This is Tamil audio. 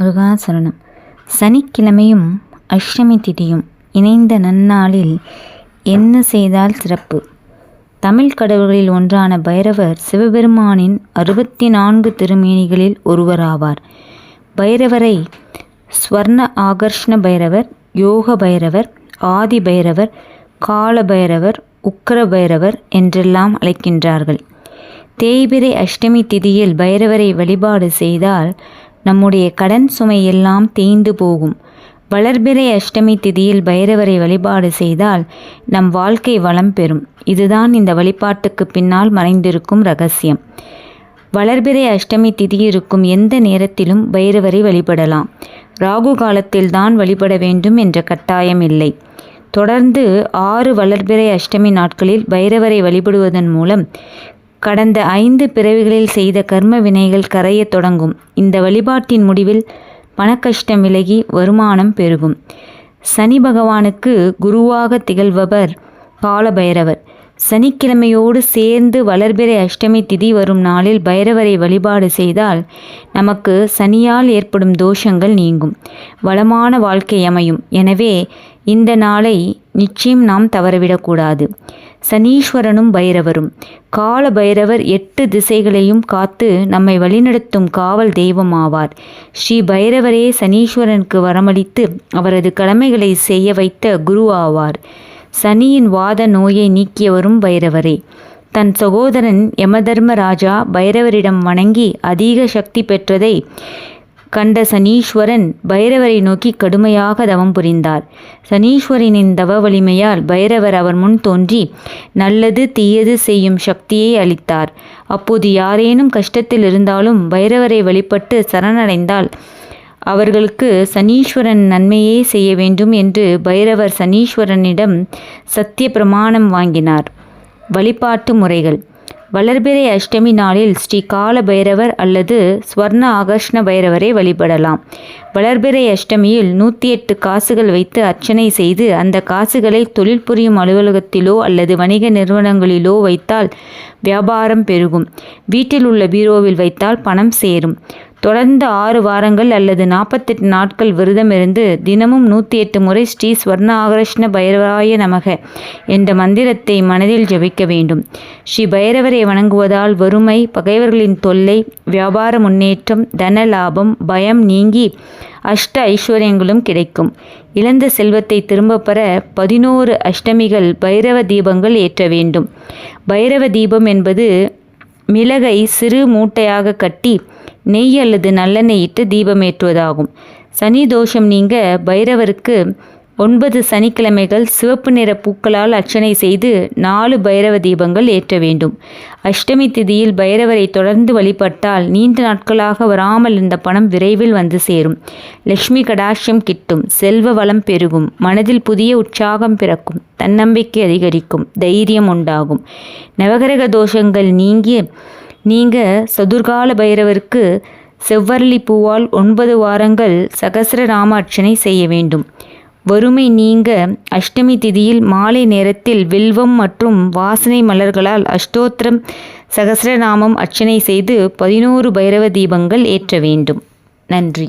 முருகாசரணம். சனிக்கிழமையும் அஷ்டமி திதியும் இணைந்த நன்னாளில் என்ன செய்தால் சிறப்பு? தமிழ் கடவுள்களில் ஒன்றான பைரவர் சிவபெருமானின் அறுபத்தி நான்கு திருமேனிகளில் ஒருவராவார். பைரவரை ஸ்வர்ண ஆகர்ஷ்ண பைரவர் யோக பைரவர் ஆதி பைரவர் கால பைரவர் உக்கர பைரவர் என்றெல்லாம் அழைக்கின்றார்கள். தேய்பிரை அஷ்டமி திதியில் பைரவரை வழிபாடு செய்தால் நம்முடைய கடன் சுமை எல்லாம் தேய்ந்து போகும். வளர்பிறை அஷ்டமி திதியில் பைரவரை வழிபாடு செய்தால் நம் வாழ்க்கை வளம் பெறும். இதுதான் இந்த வழிபாட்டுக்கு பின்னால் மறைந்திருக்கும் ரகசியம். வளர்பிறை அஷ்டமி திதி இருக்கும் எந்த நேரத்திலும் பைரவரை வழிபடலாம். ராகு காலத்தில் தான் வழிபட வேண்டும் என்ற கட்டாயம் இல்லை. தொடர்ந்து ஆறு வளர்பிறை அஷ்டமி நாட்களில் பைரவரை வழிபடுவதன் மூலம் கடந்த ஐந்து பிறவிகளில் செய்த கர்ம வினைகள் கரையத் தொடங்கும். இந்த வழிபாட்டின் முடிவில் பணக்கஷ்டம் விலகி வருமானம் பெருகும். சனி பகவானுக்கு குருவாக திகழ்பவர் காலபைரவர் சனிக்கிழமையோடு சேர்ந்து வளர்பிறை அஷ்டமி திதி வரும் நாளில் பைரவரை வழிபாடு செய்தால் நமக்கு சனியால் ஏற்படும் தோஷங்கள் நீங்கும். வளமான வாழ்க்கை அமையும். எனவே இந்த நாளை நிச்சயம் நாம் தவறவிடக்கூடாது. சனீஸ்வரனும் பைரவரும். கால பைரவர் எட்டு திசைகளையும் காத்து நம்மை வழிநடத்தும் காவல் தெய்வம் ஆவார் ஸ்ரீ பைரவரே சனீஸ்வரனுக்கு வரமளித்து அவரது கடமைகளை செய்ய வைத்த குரு ஆவார் சனியின் வாத நோயை நீக்கியவரும் பைரவரே. தன் சகோதரன் யமதர்மராஜா பைரவரிடம் வணங்கி அதிக சக்தி பெற்றதை கண்ட சனீஸ்வரன் பைரவரை நோக்கி கடுமையாக தவம் புரிந்தார். சனீஸ்வரனின் தவ வலிமையால் பைரவர் அவர் முன் தோன்றி நல்லது தீயது செய்யும் சக்தியை அளித்தார். அப்போது யாரேனும் கஷ்டத்தில் இருந்தாலும் பைரவரை வழிபட்டு சரணடைந்தால் அவர்களுக்கு சனீஸ்வரன் நன்மையே செய்ய வேண்டும் என்று பைரவர் சனீஸ்வரனிடம் சத்திய பிரமாணம் வாங்கினார். வழிபாட்டு முறைகள். வளர்பிறை அஷ்டமி நாளில் ஸ்ரீ கால பைரவர் அல்லது ஸ்வர்ண ஆகர்ஷ்ண பைரவரை வழிபடலாம். வளர்பிறை அஷ்டமியில் நூற்றி எட்டு காசுகள் வைத்து அர்ச்சனை செய்து அந்த காசுகளை தொழில் புரியும் அலுவலகத்திலோ அல்லது வணிக நிறுவனங்களிலோ வைத்தால் வியாபாரம் பெருகும். வீட்டில் உள்ள பீரோவில் வைத்தால் பணம் சேரும். தொடர்ந்து ஆறு வாரங்கள் அல்லது நாற்பத்தெட்டு நாட்கள் விரதம் இருந்து தினமும் நூற்றி எட்டு முறை ஸ்ரீ ஸ்வர்ண ஆகர்ஷ்ண பைரவாய நமக என்ற மந்திரத்தை மனதில் ஜபிக்க வேண்டும். ஸ்ரீ பைரவரை வணங்குவதால் வறுமை பகைவர்களின் தொல்லை வியாபார முன்னேற்றம் தன லாபம் பயம் நீங்கி அஷ்ட ஐஸ்வர்யங்களும் கிடைக்கும். இழந்த செல்வத்தை திரும்ப பெற பதினோரு அஷ்டமிகள் பைரவ தீபங்கள் ஏற்ற வேண்டும். பைரவ தீபம் என்பது மிளகை சிறு மூட்டையாக கட்டி நெய் அல்லது நல்லெண்ணெய் இட்டு தீபமேற்றுவதாகும். சனி தோஷம் நீங்க பைரவருக்கு ஒன்பது சனிக்கிழமைகள் சிவப்பு நிற பூக்களால் அர்ச்சனை செய்து நாலு பைரவ தீபங்கள் ஏற்ற வேண்டும். அஷ்டமி திதியில் பைரவரை தொடர்ந்து வழிபட்டால் நீண்ட நாட்களாக வராமல் இருந்த பணம் விரைவில் வந்து சேரும். லக்ஷ்மி கடாட்சியம் கிட்டும் செல்வ வளம் பெருகும் மனதில் புதிய உற்சாகம் பிறக்கும் தன்னம்பிக்கை அதிகரிக்கும் தைரியம் உண்டாகும். நவகிரக தோஷங்கள் நீங்கி நீங்க சதுர்கால பைரவருக்கு செவ்வரளி பூவால் ஒன்பது வாரங்கள் சகசிரநாம அர்ச்சனை செய்ய வேண்டும். வறுமை நீங்க அஷ்டமி திதியில் மாலை நேரத்தில் வில்வம் மற்றும் வாசனை மலர்களால் அஷ்டோத்திரம் சகசிரநாமம் அர்ச்சனை செய்து பதினோரு பைரவ தீபங்கள் ஏற்ற வேண்டும். நன்றி.